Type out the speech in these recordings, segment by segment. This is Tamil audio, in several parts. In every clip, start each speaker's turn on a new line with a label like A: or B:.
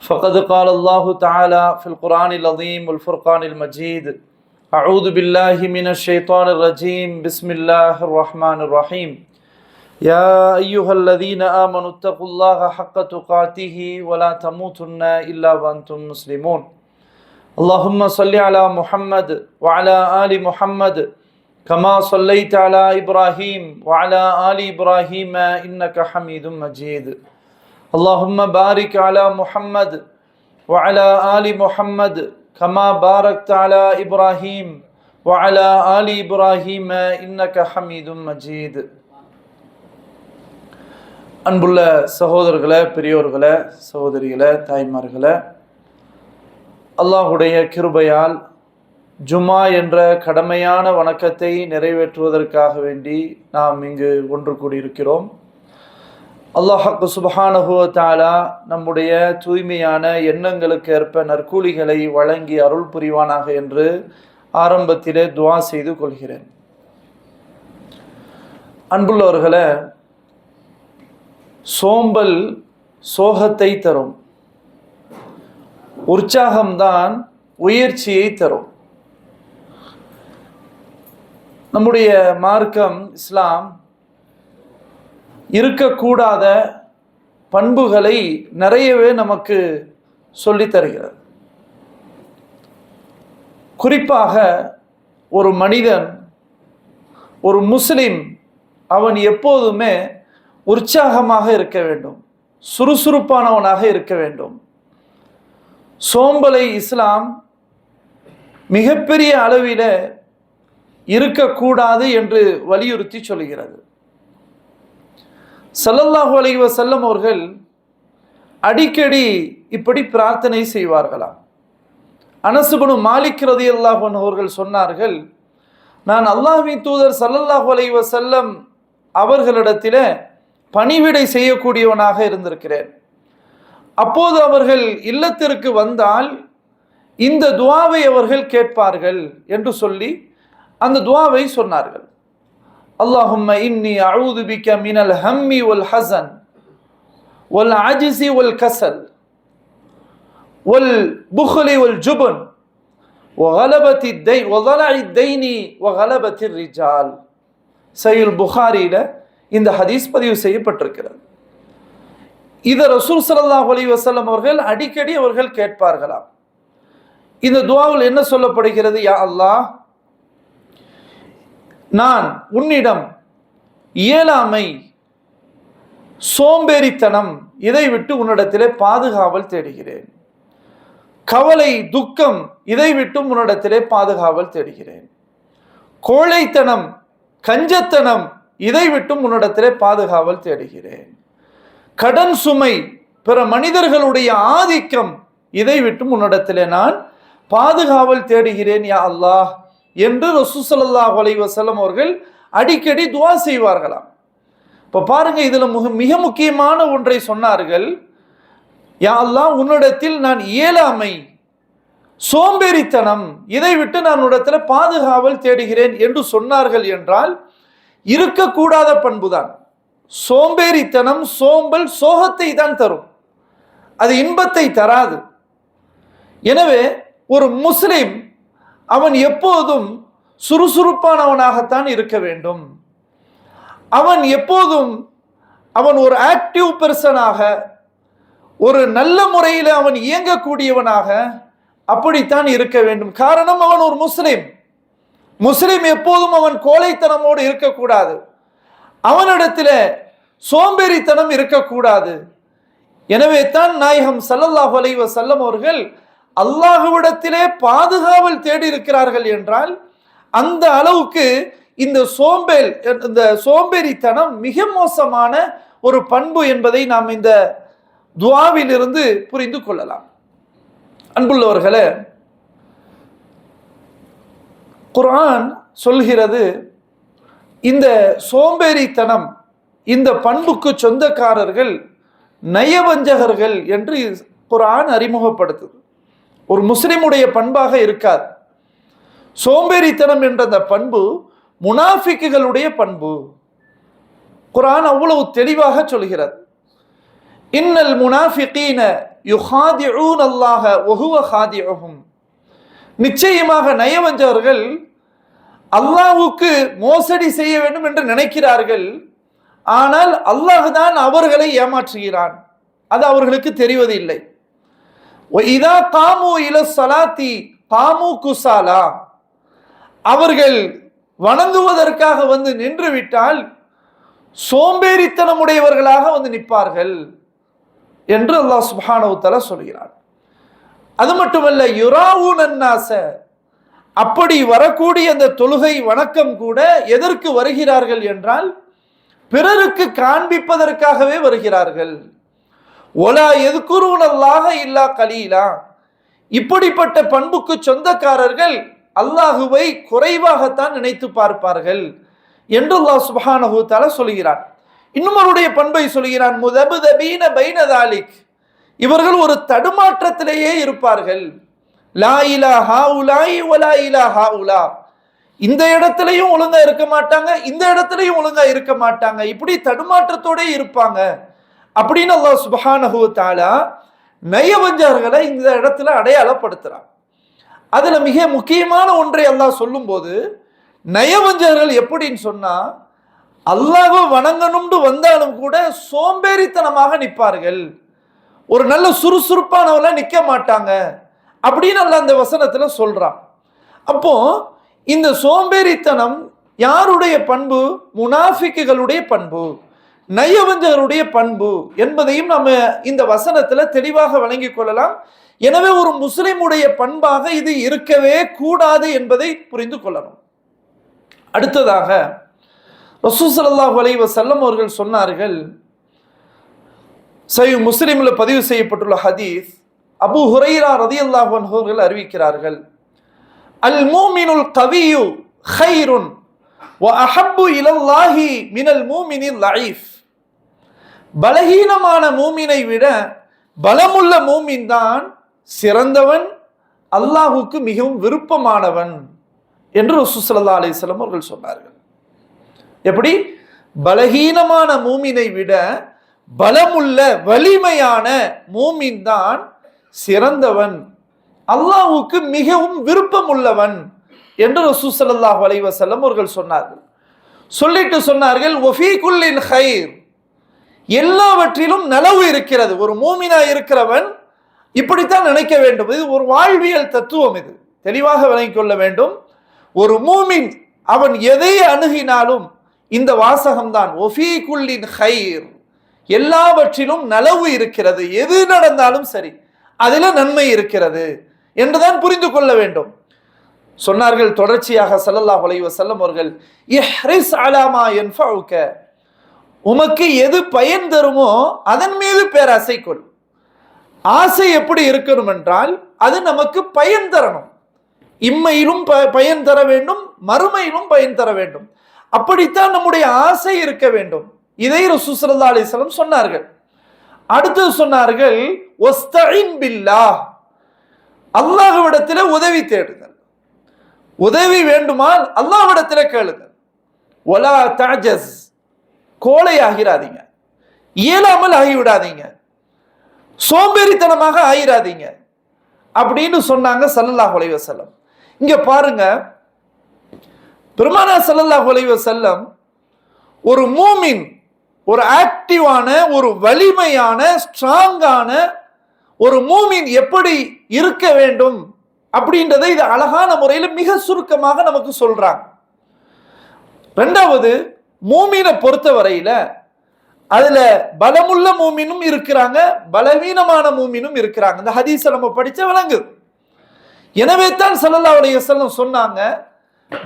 A: فقد قال الله تعالى في القرآن العظيم والفرقان المجيد أعوذ بالله من الشيطان الرجيم بسم الله الرحمن الرحيم. يا أيها الذين آمنوا اتقوا الله حق تقاته ولا تموتن إلا وأنتم مسلمون. اللهم صل على محمد وعلى آل محمد كما صليت على إبراهيم وعلى آل إبراهيم إنك حميد مجيد. اللهم بارك على محمد وعلى آل محمد كما باركت على إبراهيم وعلى آل إبراهيم إنك حميد مجيد அன்புள்ள சகோதரர்களே பெரியோர்களே சகோதரிகளே தாய்மார்களே அல்லாஹுடைய கிருபையால் ஜுமா என்ற கடமையான வணக்கத்தை நிறைவேற்றுவதற்காக வேண்டி நாம் இங்கு ஒன்று கூடியிருக்கிறோம் அல்லாஹக்கு சுபஹானஹுவ தாலா நம்முடைய தூய்மையான எண்ணங்களுக்கு ஏற்ப நற்கூலிகளை வழங்கி அருள் புரிவானாக என்று ஆரம்பத்திலே துவா செய்து கொள்கிறேன். அன்புள்ளவர்களே சோம்பல் சோகத்தை தரும். உற்சாகம்தான் உயர்ச்சியை தரும். நம்முடைய மார்க்கம் இஸ்லாம் இருக்கக்கூடாத பண்புகளை நிறையவே நமக்கு சொல்லித்தருகிறது குறிப்பாக ஒரு மனிதன் ஒரு முஸ்லீம் அவன் எப்போதுமே உற்சாகமாக இருக்க வேண்டும் சுறுசுறுப்பானவனாக இருக்க வேண்டும். சோம்பலை இஸ்லாம் மிகப்பெரிய அளவில் இருக்கக்கூடாது என்று வலியுறுத்தி சொல்கிறது சல்லல்லாஹு அலைவ செல்லம் அவர்கள் அடிக்கடி இப்படி பிரார்த்தனை செய்வார்களாம். அனசுகுணு மாலிக் ரதி அல்லாஹன் அவர்கள் சொன்னார்கள் நான் அல்லாஹி தூதர் சல்லல்லாஹு அலைவ செல்லம் அவர்களிடத்தில் பணிவிடை செய்யக்கூடியவனாக இருந்திருக்கிறேன். அப்போது அவர்கள் இல்லத்திற்கு வந்தால் இந்த துவாவை அவர்கள் கேட்பார்கள் என்று சொல்லி அந்த துவாவை சொன்னார்கள். اللهم إني أعوذ بك من الهم والحزن والعجز والكسل والبخل والجبن وغلبة الدين وضلع الدين وغلبة الرجال சையுல் புகாரியில இந்த ஹதீஸ் பதிவு செய்யப்பட்டிருக்கிறது இதை ரசூல் சல்லாஹ் அலி வசல்லம் அவர்கள் அடிக்கடி அவர்கள் கேட்பார்களாம் இந்த துவாவில் என்ன சொல்லப்படுகிறது யா அல்லாஹ் நான் உன்னிடம் இயலாமை சோம்பேறித்தனம் இதை விட்டு உன்னிடத்திலே பாதுகாவல் தேடுகிறேன். கவலை துக்கம் இதை விட்டும் உன்னிடத்திலே பாதுகாவல் தேடுகிறேன். கோழைத்தனம் கஞ்சத்தனம் இதை விட்டும் உன்னிடத்திலே பாதுகாவல் தேடுகிறேன். கடன் சுமை பிற மனிதர்களுடைய ஆதிக்கம் இதை விட்டும் உன்னிடத்திலே நான் பாதுகாவல் தேடுகிறேன் யா அல்லாஹ். என்று ரசூசல்லாஹ் அலை வசலம் அவர்கள் அடிக்கடி துவா செய்வார்களாம். இப்போ பாருங்க இதில் மிக மிக முக்கியமான ஒன்றை சொன்னார்கள். யாரெல்லாம் உன்னிடத்தில் நான் இயலாமை சோம்பேறித்தனம் இதை விட்டு நான் உன்னிடத்தில் பாதுகாவல் தேடுகிறேன் என்று சொன்னார்கள் என்றால் இருக்கக்கூடாத பண்புதான். சோம்பேறித்தனம் சோம்பல் சோகத்தை தான் தரும். அது இன்பத்தை தராது. எனவே ஒரு முஸ்லிம் அவன் எப்போதும் சுறுசுறுப்பானவனாகத்தான் இருக்க வேண்டும். அவன் எப்போதும் அவன் ஒரு ஆக்டிவ் பெர்சனாக ஒரு நல்ல முறையில் அவன் இயங்கக்கூடியவனாக அப்படித்தான் இருக்க வேண்டும். காரணம் அவன் ஒரு முஸ்லீம். முஸ்லீம் எப்போதும் அவன் கோழைத்தனமோடு இருக்கக்கூடாது. அவனிடத்தில் சோம்பேறித்தனம் இருக்கக்கூடாது. எனவே தான் நாயகம் சல்லல்லாஹு அலைஹி வஸல்லம் அவர்கள் அல்லாஹுவிடத்திலே பாதுகாவல் தேடி இருக்கிறார்கள் என்றால் அந்த அளவுக்கு இந்த சோம்பேல் இந்த சோம்பேறித்தனம் மிக மோசமான ஒரு பண்பு என்பதை நாம் இந்த துவாவிலிருந்து புரிந்து கொள்ளலாம். அன்புள்ளவர்களே குரான் சொல்கிறது இந்த சோம்பேறித்தனம் இந்த பண்புக்கு சொந்தக்காரர்கள் நயவஞ்சகர்கள் என்று குரான் அறிமுகப்படுத்துது. ஒரு முஸ்லிமுடைய பண்பாக இருக்காது. சோம்பேறித்தனம் என்ற அந்த பண்பு முனாஃபிக்குகளுடைய பண்பு. குரான் அவ்வளவு தெளிவாக சொல்கிறது. இன்னல் முனாஃபிகீன யுஹாதிஊன் அல்லாஹ வஹுவ ஹாதிஉஹும் நிச்சயமாக நயவஞ்சவர்கள் அல்லாஹுக்கு மோசடி செய்ய வேண்டும் என்று நினைக்கிறார்கள். ஆனால் அல்லாஹ் தான் அவர்களை ஏமாற்றுகிறான். அது அவர்களுக்கு தெரிவதில்லை. இதா காமு இல சலாத்தி காமு குசாலா அவர்கள் வணங்குவதற்காக வந்து நின்று விட்டால் சோம்பேறித்தனமுடையவர்களாக வந்து நிற்பார்கள் என்று அல்லாஹ் சுப்ஹானஹு சொல்கிறார் அது மட்டுமல்ல யுராவுன் அன்னாச அப்படி வரக்கூடிய அந்த தொழுகை வணக்கம் கூட எதற்கு வருகிறார்கள் என்றால் பிறருக்கு காண்பிப்பதற்காகவே வருகிறார்கள். ஒலா எதுக்குருவனல்லாக இல்லா கலீலா? இப்படிப்பட்ட பண்புக்கு சொந்தக்காரர்கள் அல்லாஹுவை குறைவாகத்தான் நினைத்து பார்ப்பார்கள் என்று அல்லாஹ் சுபஹானஹு தால சொல்கிறான். இன்னும் அவருடைய பண்பை சொல்கிறான் முதபுதபீன பைனதாலிக் இவர்கள் ஒரு தடுமாற்றத்திலேயே இருப்பார்கள். லா இலா ஹா உலாய் ஒலா இலா உலா இந்த இடத்துலையும் ஒழுங்கா இருக்க மாட்டாங்க இந்த இடத்துலையும் ஒழுங்கா இருக்க மாட்டாங்க. இப்படி தடுமாற்றத்தோட இருப்பாங்க. அப்படின்னு அல்லாஹ் சுபஹானஹு தஆலா நயவஞ்சகர்களை இந்த இடத்துல அடையாளப்படுத்துகிறான் அதில் மிக முக்கியமான ஒன்றை அல்லாஹ் சொல்லும்போது நயவஞ்சர்கள் எப்படின்னு சொன்னால் அல்லாஹ்வை வணங்கணும்னு வந்தாலும் கூட சோம்பேறித்தனமாக நிற்பார்கள். ஒரு நல்ல சுறுசுறுப்பானவெல்லாம் நிற்க மாட்டாங்க அப்படின்னு அல்ல அந்த வசனத்தில் சொல்கிறான் அப்போ இந்த சோம்பேறித்தனம் யாருடைய பண்பு? முனாஃபிக்குகளுடைய பண்பு. நயவஞ்சகருடைய பண்பு என்பதையும் நம்ம இந்த வசனத்துல தெளிவாக வழங்கி கொள்ளலாம். எனவே ஒரு முஸ்லிமுடைய பண்பாக இது இருக்கவே கூடாது என்பதை புரிந்து கொள்ளணும். அடுத்ததாக ரசூசல்லாஹ் வலைவ செல்லம் அவர்கள் சொன்னார்கள் சை முஸ்லிமில் பதிவு செய்யப்பட்டுள்ள ஹதீஸ் அபு ஹுரைரா ரதி அல்லாஹ் அவர்கள் அறிவிக்கிறார்கள். அல் மூமினுல் கவியு ஹைருன் வ அஹப்பு இலல்லாஹி மினல் மூமினில் லைஃப் பலகீனமான மூமினை விட பலமுள்ள மூமின் தான் சிறந்தவன் அல்லாஹுக்கு மிகவும் விருப்பமானவன் என்று ரசூசல்லா அலிஸ்லம் அவர்கள் சொன்னார்கள். எப்படி? பலகீனமான மூமினை விட பலமுள்ள வலிமையான மூமின் தான் சிறந்தவன் அல்லாஹுக்கு மிகவும் விருப்பம் உள்ளவன் என்று ரசூசல்லாஹ் அலைவசல்லம் அவர்கள் சொன்னார்கள். சொல்லிட்டு சொன்னார்கள் ஒஃபீகுல்லின் ஹைர் எல்லாவற்றிலும் நலவு இருக்கிறது. ஒரு மூமினா இருக்கிறவன் இப்படித்தான் நினைக்க வேண்டும். இது ஒரு வாழ்வியல் தத்துவம் இது. தெளிவாக விளங்கிக் கொள்ள வேண்டும். ஒரு மூமின் அவன் எதை அணுகினாலும் இந்த வாசகம்தான். ஒஃபீகுல்லின் ஹைர். எல்லாவற்றிலும் நலவு இருக்கிறது. எது நடந்தாலும் சரி அதில் நன்மை இருக்கிறது என்றுதான் புரிந்து கொள்ள வேண்டும். சொன்னார்கள் தொடர்ச்சியாக சல்லல்லாஹ் உலைவ செல்லம் அவர்கள் இஹ்ரிஸ் அலாமா யன்ஃபஉக உமக்கு எது பயன் தருமோ அதன் மீது பேராசை கொள். ஆசை எப்படி இருக்கணும் என்றால் அது நமக்கு பயன் தரணும். இம்மையிலும் ப பயன் தர வேண்டும் மறுமையிலும் பயன் தர வேண்டும். அப்படித்தான் நம்முடைய ஆசை இருக்க வேண்டும். இதை ரசூசல்லா அலிஸ்லம் சொன்னார்கள். அடுத்து சொன்னார்கள் பில்லா அல்லாஹ்விடத்தில் உதவி தேடுங்கள் உதவி வேண்டுமால் அல்லாஹ்விடத்தில் கேளுங்கள் ஒலா தாஜஸ் கோலை ஆகிறாதீங்க இயலாமல் ஆகிவிடாதீங்க. சோம்பேறித்தனமாக ஆயிராதீங்க. அப்படின்னு சொன்னாங்க சல்லல்லாஹ் உலைவ செல்லம் இங்க பாருங்க பெருமானா சல்லல்லாஹ் உலைவ செல்லம் ஒரு மூமின் ஒரு ஆக்டிவான ஒரு வலிமையான ஸ்ட்ராங்கான ஒரு மூமின் எப்படி இருக்க வேண்டும் அப்படின்றதை இது அழகான முறையில் மிக சுருக்கமாக நமக்கு சொல்றாங்க. ரெண்டாவது மூமினை பொறுத்த வரையில அதுல பலமுள்ள மூமினும் இருக்கிறாங்க பலவீனமான மூமினும் இருக்கிறாங்க. இந்த ஹதீஸை நம்ம படிச்ச விளங்கு எனவே தான் சல்லல்லா உடைய செல்லம் சொன்னாங்க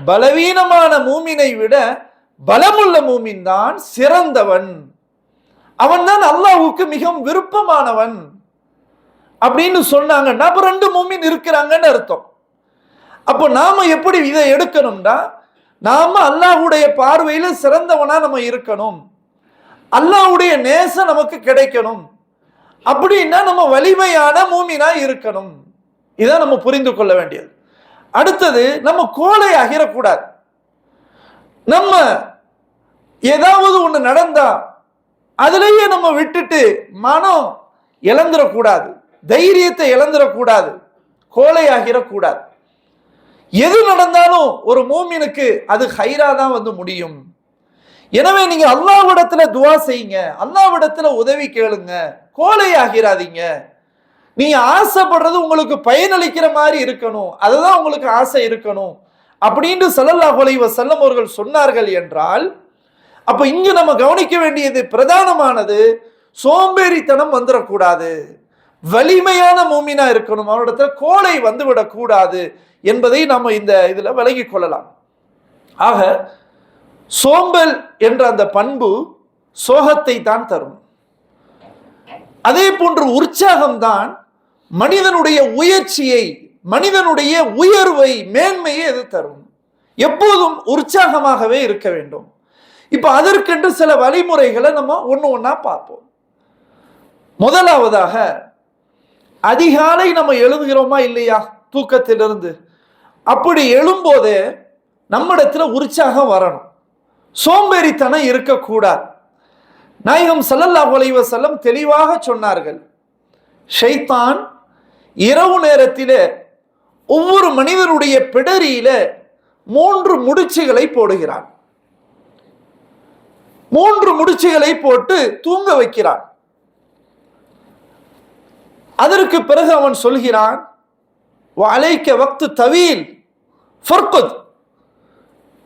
A: பலவீனமான மூமினை விட பலமுள்ள மூமின் தான் சிறந்தவன். அவன் தான் அல்லாஹுக்கு மிகவும் விருப்பமானவன். அப்படின்னு சொன்னாங்கன்னா அப்ப ரெண்டு மூமின் இருக்கிறாங்கன்னு அர்த்தம். அப்போ நாம எப்படி இதை எடுக்கணும்னா நாம அல்லாஹுடைய பார்வையில சிறந்தவனா நம்ம இருக்கணும். அல்லாஹுடைய நேசம் நமக்கு கிடைக்கணும். அப்படின்னா நம்ம வலிமையான மூமினா இருக்கணும். இதான் நம்ம புரிந்து கொள்ள வேண்டியது. அடுத்தது நம்ம கோலை அகிரக்கூடாது. நம்ம ஏதாவது ஒன்று நடந்தா அதுலேயே நம்ம விட்டுட்டு மனம் இழந்துடக்கூடாது தைரியத்தை இழந்துடக்கூடாது கோலையாகிடக்கூடாது எது நடந்தாலும் ஒரு மூமினுக்கு அது ஹைரா தான் வந்து முடியும். எனவே நீங்க அல்லாவிடத்துல துவா செய்யுங்க. அல்லாவிடத்துல உதவி கேளுங்க. கோலை ஆகிறாதீங்க. நீங்க ஆசைப்படுறது உங்களுக்கு பயனளிக்கிற மாதிரி இருக்கணும். அதுதான் உங்களுக்கு ஆசை இருக்கணும். அப்படின்னு ஸல்லல்லாஹு அலைஹி செல்லம் அவர்கள் சொன்னார்கள் என்றால் அப்ப இங்கு நம்ம கவனிக்க வேண்டியது பிரதானமானது சோம்பேறித்தனம் வந்துடக்கூடாது வலிமையான மூமினா இருக்கணும். அவனிடத்துல கோலை வந்து விடக்கூடாது என்பதை நம்ம இந்த இதுல விலகி கொள்ளலாம். ஆக சோம்பல் என்ற அந்த பண்பு சோகத்தை தான் தரும். அதே போன்று உற்சாகம்தான் மனிதனுடைய உயர்ச்சியை மனிதனுடைய உயர்வை மேன்மையை எது தரும். எப்போதும் உற்சாகமாகவே இருக்க வேண்டும். இப்ப அதற்கென்று சில வழிமுறைகளை நம்ம ஒன்று ஒன்றா பார்ப்போம். முதலாவதாக அதிகாலை நம்ம எழுதுகிறோமா இல்லையா? தூக்கத்திலிருந்து. அப்படி எழும்போதே நம்மிடத்துல உற்சாகம் வரணும். சோம்பேறித்தனம் இருக்கக்கூடாது. நாயகம் சல்லல்லா அலைஹி செல்லம் தெளிவாக சொன்னார்கள். ஷைத்தான் இரவு நேரத்திலே ஒவ்வொரு மனிதனுடைய பிடரியில மூன்று முடிச்சுகளை போடுகிறான். மூன்று முடிச்சுகளை போட்டு தூங்க வைக்கிறான். அதற்கு பிறகு அவன் சொல்கிறான் அலைக்க வக்து தவீல் ஃபர்குத்.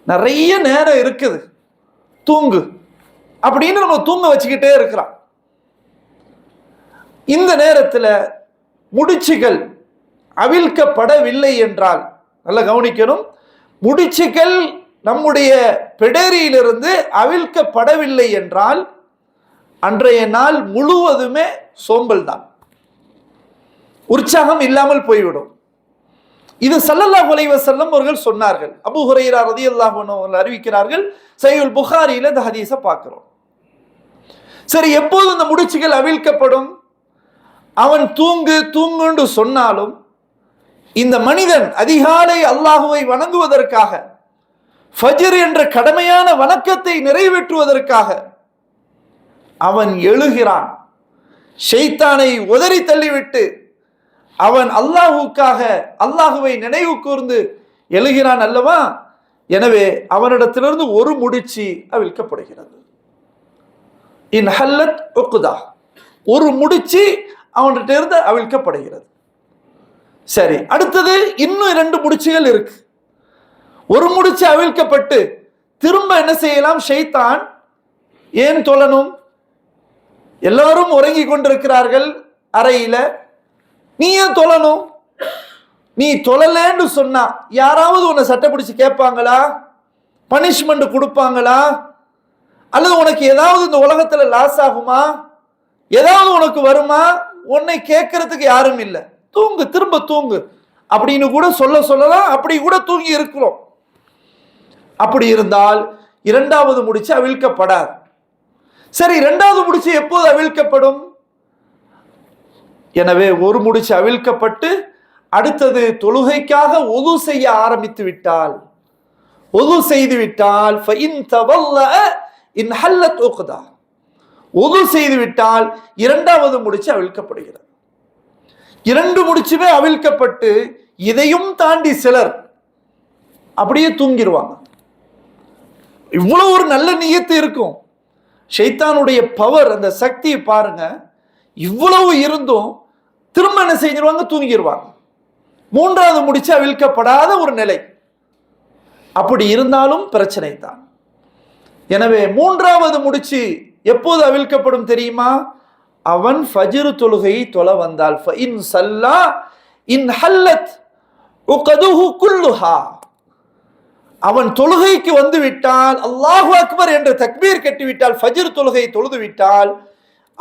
A: நிறைய நேரம் இருக்குது. தூங்கு. அப்படின்னு நம்ம தூங்க வச்சுக்கிட்டே இருக்கிறான். இந்த நேரத்தில் முடிச்சுகள் அவிழ்க்கப்படவில்லை என்றால் நல்லா கவனிக்கணும். முடிச்சுகள் நம்முடைய பிடரியிலிருந்து அவிழ்க்கப்படவில்லை என்றால் அன்றைய நாள் முழுவதுமே சோம்பல் தான் உற்சாகம் இல்லாமல் போய்விடும். இது சல்லல்லா உலைவ செல்லம் அவர்கள் சொன்னார்கள். அபு ஹுரைரா ரதி அன்ஹு அறிவிக்கிறார்கள் சையுல் புகாரியில் இந்த ஹதீஸை பார்க்கிறோம். சரி எப்போது இந்த முடிச்சுகள் அவிழ்க்கப்படும்? அவன் தூங்கு தூங்குன்னு சொன்னாலும் இந்த மனிதன் அதிகாலை அல்லாஹுவை வணங்குவதற்காக ஃபஜ்ர் என்ற கடமையான வணக்கத்தை நிறைவேற்றுவதற்காக அவன் எழுகிறான். ஷைத்தானை உதறி தள்ளிவிட்டு அவன் அல்லாஹுக்காக அல்லாஹுவை நினைவு கூர்ந்து எழுகிறான் அல்லவா? எனவே அவனிடத்திலிருந்து ஒரு முடிச்சு அவிழ்க்கப்படுகிறது. இன் ஹல்லத் ஒக்குதா ஒரு முடிச்சு அவன்கிட்ட இருந்து அவிழ்க்கப்படுகிறது. சரி அடுத்தது இன்னும் இரண்டு முடிச்சுகள் இருக்கு. ஒரு முடிச்சு அவிழ்க்கப்பட்டு திரும்ப என்ன செய்யலாம்? ஷைத்தான் ஏன் தொழணும்? எல்லாரும் உறங்கி கொண்டிருக்கிறார்கள் அறையில. நீ ஏன் தொழணும்? நீ தொழலன்னு சொன்னா யாராவது உன்னை சட்டை பிடிச்சி கேட்பாங்களா? பனிஷ்மெண்ட் கொடுப்பாங்களா? அல்லது உனக்கு ஏதாவது இந்த உலகத்துல லாஸ் ஆகுமா? ஏதாவது உனக்கு வருமா? உன்னை கேட்கறதுக்கு யாரும் இல்லை. தூங்கு திரும்ப தூங்கு. அப்படின்னு கூட சொல்ல சொல்லலாம். அப்படி கூட தூங்கி இருக்கிறோம். அப்படி இருந்தால் இரண்டாவது முடிச்சு அவிழ்க்கப்படாது. சரி இரண்டாவது முடிச்சு எப்போது அவிழ்க்கப்படும்? எனவே ஒரு முடிச்சு அவிழ்க்கப்பட்டு அடுத்தது தொழுகைக்காக ஒது செய்ய ஆரம்பித்து விட்டால் ஒது செய்து விட்டால் இன் ஒது செய்து விட்டால் இரண்டாவது முடிச்சு அவிழ்க்கப்படுகிறது. இரண்டு முடிச்சுமே அவிழ்க்கப்பட்டு இதையும் தாண்டி சிலர் அப்படியே தூங்கிடுவாங்க இவ்வளவு ஒரு நல்ல நியத்து இருக்கும். ஷைத்தானுடைய பவர் அந்த சக்தியை பாருங்க. இவ்வளவு இருந்தும் திரும்ப என்ன செஞ்சிருவாங்க? தூங்கிடுவாங்க மூன்றாவது முடிச்சு அவிழ்க்கப்படாத ஒரு நிலை. அப்படி இருந்தாலும் பிரச்சனை தான். எனவே மூன்றாவது முடிச்சு எப்போது அவிழ்க்கப்படும் தெரியுமா? அவன் ஃபஜ்ரு தொழுகையை தொலை வந்தால். இன் சல்லா இன் ஹல்லத் உகதுஹு குல்லுஹா. அவன் தொழுகைக்கு வந்து விட்டால் அல்லாஹு அக்பர் என்ற தக்பீர் கட்டிவிட்டால் ஃபஜிர் தொழுகையை தொழுது விட்டால்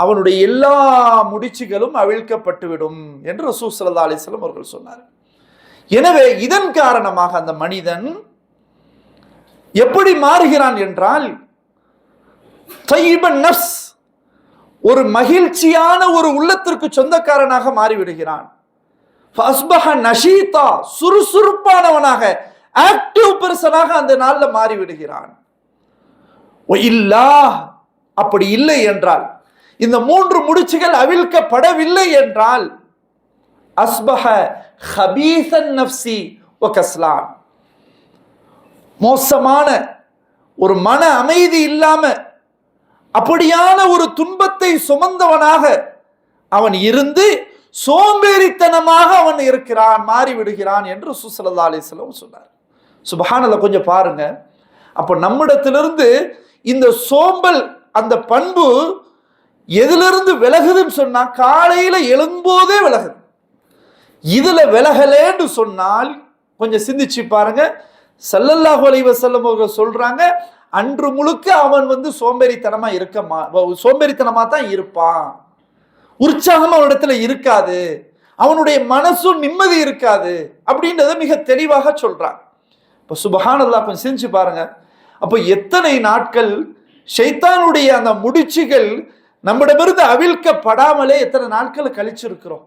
A: அவனுடைய எல்லா முடிச்சுகளும் அவிழ்க்கப்பட்டுவிடும் என்று ரசூ சல்லா அலிஸ்லம் அவர்கள் சொன்னார். எனவே இதன் காரணமாக அந்த மனிதன் எப்படி மாறுகிறான் என்றால் தையிபன் ஒரு மகிழ்ச்சியான ஒரு உள்ளத்திற்கு சொந்தக்காரனாக மாறிவிடுகிறான். நஷீதா சுறுசுறுப்பானவனாக ஆக்டிவ் பெர்சனாக அந்த நாளில் மாறிவிடுகிறான். அப்படி இல்லை என்றால் இந்த மூன்று முடிச்சுகள் அவிழ்க்கப்படவில்லை என்றால் அஸ்பஹ ஹபீசன் நப்சி ஒகஸ்லாம் மோசமான ஒரு மன அமைதி இல்லாம அப்படியான ஒரு துன்பத்தை சுமந்தவனாக அவன் இருந்து சோம்பேறித்தனமாக அவன் இருக்கிறான் மாறிவிடுகிறான் என்று சுசலதா அலிஸ்லம் சொன்னார். சுபஹானதை கொஞ்சம் பாருங்க. அப்போ நம்மிடத்திலிருந்து இந்த சோம்பல் அந்த பண்பு எதிலிருந்து விலகுதுன்னு சொன்னா காலையில எழும்போதே விலகுது இதுல விலகலேன்னு சொன்னால் கொஞ்சம் சிந்திச்சு பாருங்க. சல்லல்லாஹு அலைவ செல்லம் அவர்கள் சொல்றாங்க அன்று முழுக்க அவன் வந்து சோம்பேறித்தனமா இருக்க மா சோம்பேறித்தனமா தான் இருப்பான். உற்சாகம் அவனிடத்துல இருக்காது. அவனுடைய மனசும் நிம்மதி இருக்காது அப்படின்றத மிக தெளிவாக சொல்றான் இப்போ சுபஹானல்லா கொஞ்சம் சிந்திச்சு பாருங்க. அப்போ எத்தனை நாட்கள் ஷைத்தானுடைய அந்த முடிச்சுகள் நம்மிடமிருந்து அவிழ்க்கப்படாமலே எத்தனை நாட்களை கழிச்சிருக்கிறோம்?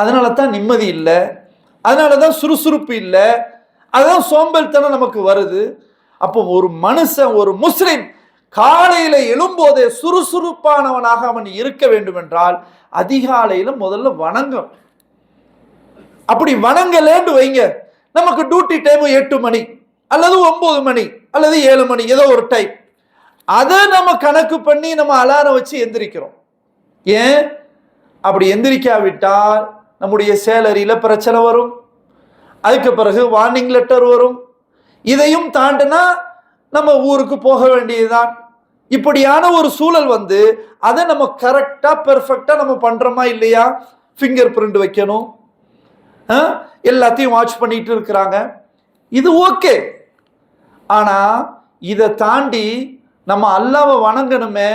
A: அதனால தான் நிம்மதி இல்லை. அதனால தான் சுறுசுறுப்பு இல்லை. அதுதான் சோம்பல்தனம் நமக்கு வருது. அப்போ ஒரு மனுஷன் ஒரு முஸ்லிம் காலையில் எழும்போதே சுறுசுறுப்பானவனாக அவன் இருக்க வேண்டும் என்றால் அதிகாலையில் முதல்ல வணங்கும். அப்படி வணங்கலேன்னு வைங்க. நமக்கு டியூட்டி டைம் எட்டு மணி அல்லது ஒன்பது மணி அல்லது ஏழு மணி ஏதோ ஒரு டைம் அதை நம்ம கணக்கு பண்ணி நம்ம அலாரம் வச்சு எந்திரிக்கிறோம். ஏன்? அப்படி எந்திரிக்காவிட்டால் நம்முடைய சேலரியில் பிரச்சனை வரும். அதுக்கு பிறகு வார்னிங் லெட்டர் வரும். இதையும் தாண்டினா நம்ம ஊருக்கு போக வேண்டியதுதான். இப்படியான ஒரு சூழல் வந்து அதை நம்ம கரெக்டாக பெர்ஃபெக்டாக நம்ம பண்ணுறோமா இல்லையா? ஃபிங்கர் பிரிண்ட் வைக்கணும். எல்லாத்தையும் வாட்ச் பண்ணிட்டு இருக்கிறாங்க. இது ஓகே ஆனால் இதை தாண்டி நம்ம அல்லாவை வணங்கணுமே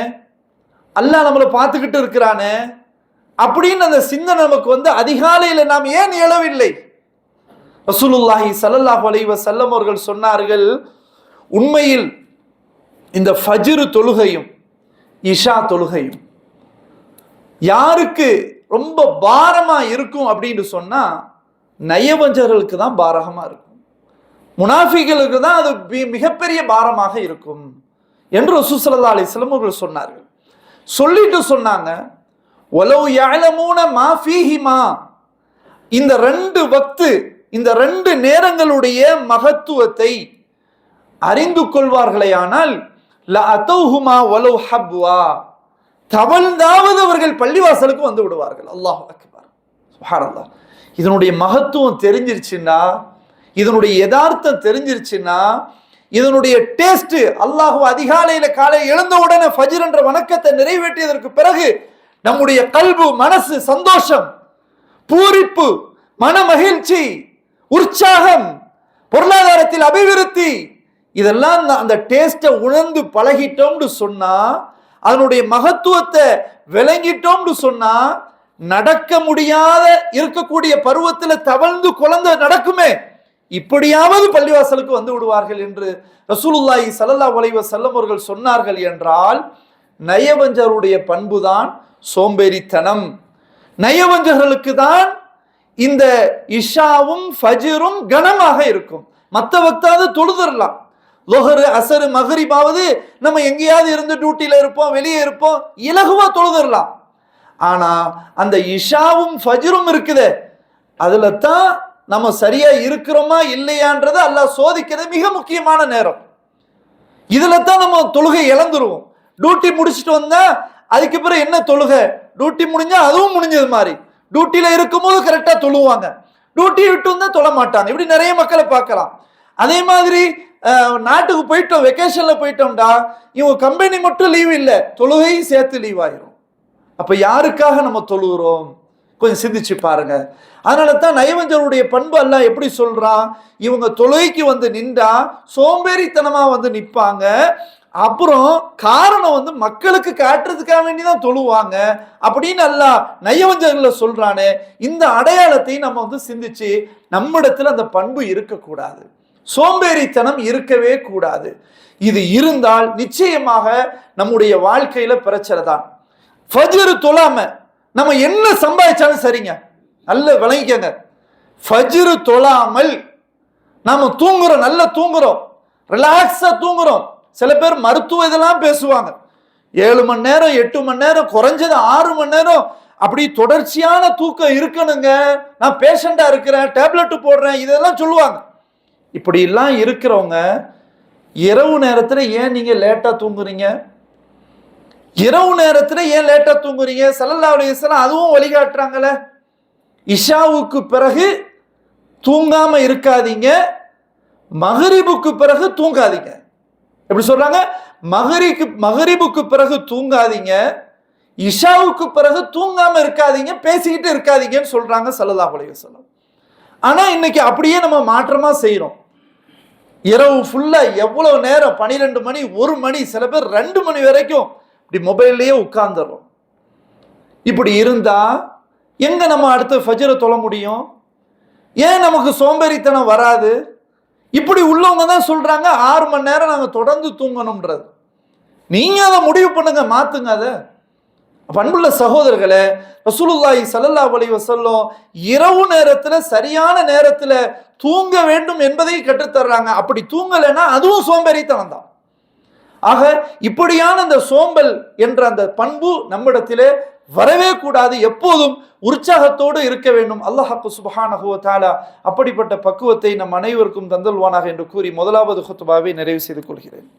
A: அல்லாஹ் நம்மளை பார்த்துக்கிட்டு இருக்கிறானே அப்படின்னு அந்த சிந்தனை நமக்கு வந்து அதிகாலையில் நாம் ஏன் எழவில்லை? ரசூலுல்லாஹி சல்லல்லாஹ் அலைவ செல்லம் அவர்கள் சொன்னார்கள் உண்மையில் இந்த ஃபஜ்ரு தொழுகையும் இஷா தொழுகையும் யாருக்கு ரொம்ப பாரமாக இருக்கும் அப்படின்னு சொன்னால் நயவஞ்சர்களுக்கு தான் பாரகமாக இருக்கும். முனாஃபிகளுக்கு தான் அது மிகப்பெரிய பாரமாக இருக்கும். என்று ரசூசல்லா அலிஸ்லம் அவர்கள் சொன்னார்கள். சொல்லிட்டு சொன்னாங்க ஒலவு யாழமூன மா இந்த ரெண்டு வக்து இந்த ரெண்டு நேரங்களுடைய மகத்துவத்தை அறிந்து கொள்வார்களே ஆனால் ஒலவு ஹப்வா. தவழ்ந்தாவது அவர்கள் பள்ளிவாசலுக்கு வந்து விடுவார்கள். அல்லாஹ் அக்பர். இதனுடைய மகத்துவம் தெரிஞ்சிருச்சுன்னா இதனுடைய யதார்த்தம் தெரிஞ்சிருச்சுன்னா இதனுடைய டேஸ்ட் அல்லாஹு அதிகாலையில காலை எழுந்த உடனே ஃபஜிர் என்ற வணக்கத்தை நிறைவேற்றியதற்கு பிறகு நம்முடைய கல்வு மனசு சந்தோஷம் பூரிப்பு மன மகிழ்ச்சி உற்சாகம் பொருளாதாரத்தில் அபிவிருத்தி இதெல்லாம் அந்த டேஸ்ட்டை உணர்ந்து பழகிட்டோம்னு சொன்னா அதனுடைய மகத்துவத்தை விளங்கிட்டோம்னு சொன்னா நடக்க முடியாத இருக்கக்கூடிய பருவத்தில் தவழ்ந்து குழந்தை நடக்குமே இப்படியாவது பள்ளிவாசலுக்கு வந்து விடுவார்கள் என்று ரசூலுல்லாஹி சல்லல்லா வலைவ செல்லம் அவர்கள் சொன்னார்கள் என்றால் நயவஞ்சருடைய பண்புதான் சோம்பேறித்தனம். நயவஞ்சர்களுக்கு தான் இந்த இஷாவும் ஃபஜிரும் கனமாக இருக்கும். மற்ற வக்தாவது தொழுதரலாம் லொஹரு அசரு மகரிபாவது நம்ம எங்கேயாவது இருந்து டியூட்டியில் இருப்போம் வெளியே இருப்போம் இலகுவாக தொழுதரலாம் ஆனால் அந்த இஷாவும் ஃபஜிரும் இருக்குது. அதில் தான் நம்ம சரியா இருக்கிறோமா இல்லையான்றது அல்லாஹ் சோதிக்கிறது மிக முக்கியமான நேரம். இதுல தான் நம்ம தொழுகை இழந்துருவோம். டியூட்டி முடிச்சுட்டு வந்தா அதுக்கு பிறகு என்ன தொழுகை? டியூட்டி முடிஞ்சா அதுவும் முடிஞ்சது மாதிரி. டியூட்டியில இருக்கும்போது கரெக்டா தொழுவாங்க. டியூட்டி விட்டு வந்தா தொழ மாட்டாங்க. இப்படி நிறைய மக்களை பார்க்கலாம். அதே மாதிரி நாட்டுக்கு போயிட்டோம் வெக்கேஷன்ல போயிட்டோம்டா இவங்க கம்பெனி மட்டும் லீவ் இல்லை. தொழுகையும் சேர்த்து லீவ் ஆயிரும். அப்ப யாருக்காக நம்ம தொழுகிறோம்? கொஞ்சம் சிந்திச்சு பாருங்க. அதனால தான் நயவஞ்சருடைய பண்பு அல்ல எப்படி சொல்றான் இவங்க தொழுகைக்கு வந்து நின்றா சோம்பேறித்தனமா வந்து நிற்பாங்க. அப்புறம் காரணம் வந்து மக்களுக்கு காட்டுறதுக்காக வேண்டி தான் தொழுவாங்க. அப்படின்னு அல்ல நயவஞ்சர்களை சொல்றானே. இந்த அடையாளத்தையும் நம்ம வந்து சிந்திச்சு நம்மிடத்துல அந்த பண்பு இருக்கக்கூடாது. சோம்பேறித்தனம் இருக்கவே கூடாது. இது இருந்தால் நிச்சயமாக நம்முடைய வாழ்க்கையில பிரச்சனை தான். ஃபஜ்ரு தொழாம நம்ம என்ன சம்பாதிச்சாலும் சரிங்க. நல்ல விளங்கிக்கங்க. ஃபஜ்ரு தொழாமல் நாம் தூங்குறோம் நல்லா தூங்குறோம். ரிலாக்ஸாக தூங்குறோம். சில பேர் மருத்துவ இதெல்லாம் பேசுவாங்க. ஏழு மணி நேரம் எட்டு மணி நேரம் குறைஞ்சது ஆறு மணி நேரம். அப்படி தொடர்ச்சியான தூக்கம் இருக்கணுங்க. நான் பேஷண்ட்டாக இருக்கிறேன் டேப்லெட்டு போடுறேன் இதெல்லாம் சொல்லுவாங்க. இப்படிலாம் இருக்கிறவங்க இரவு நேரத்தில் ஏன் நீங்கள் லேட்டாக தூங்குறீங்க? இரவு நேரத்தில் ஏன் லேட்டாக தூங்குறீங்க? சல்லல்லா அலிஸ்லாம் அதுவும் வழிகாட்டுறாங்கல்ல. இஷாவுக்கு பிறகு தூங்காமல் இருக்காதீங்க. மகரிபுக்கு பிறகு தூங்காதீங்க. எப்படி சொல்கிறாங்க மகரிக்கு மகரிபுக்கு பிறகு தூங்காதீங்க. இஷாவுக்கு பிறகு தூங்காமல் இருக்காதீங்க பேசிக்கிட்டு இருக்காதீங்கன்னு சொல்கிறாங்க சல்லல்லா அலைஹி ஆனால் இன்னைக்கு அப்படியே நம்ம மாற்றமாக செய்கிறோம் இரவு ஃபுல்லாக எவ்வளோ நேரம்? பன்னிரெண்டு மணி ஒரு மணி சில பேர் ரெண்டு மணி வரைக்கும் இப்படி மொபைல்லையே உட்காந்துடுறோம் இப்படி இருந்தா எங்க நம்ம அடுத்து ஃபஜரை தொழ முடியும்? ஏன் நமக்கு சோம்பேறித்தனம் வராது? இப்படி உள்ளவங்க தான் சொல்றாங்க ஆறு மணி நேரம் நாங்கள் தொடர்ந்து தூங்கணும்ன்றது. நீங்க அதை முடிவு பண்ணுங்க மாத்துங்க அதை. பண்புள்ள சகோதரர்களே ரசூலுல்லாஹி சல்லல்லா வலி வசல்லம் இரவு நேரத்தில் சரியான நேரத்தில் தூங்க வேண்டும் என்பதை கற்றுத்தர்றாங்க. அப்படி தூங்கலைன்னா அதுவும் சோம்பேறித்தனம் தான் ஆக இப்படியான அந்த சோம்பல் என்ற அந்த பண்பு நம்மிடத்திலே வரவே கூடாது. எப்போதும் உற்சாகத்தோடு இருக்க வேண்டும். அல்லாஹாக்கு சுபஹானஹு அப்படிப்பட்ட பக்குவத்தை நம் அனைவருக்கும் தந்தல்வானாக என்று கூறி முதலாவது ஹுத்துபாவை நிறைவு செய்து கொள்கிறேன்.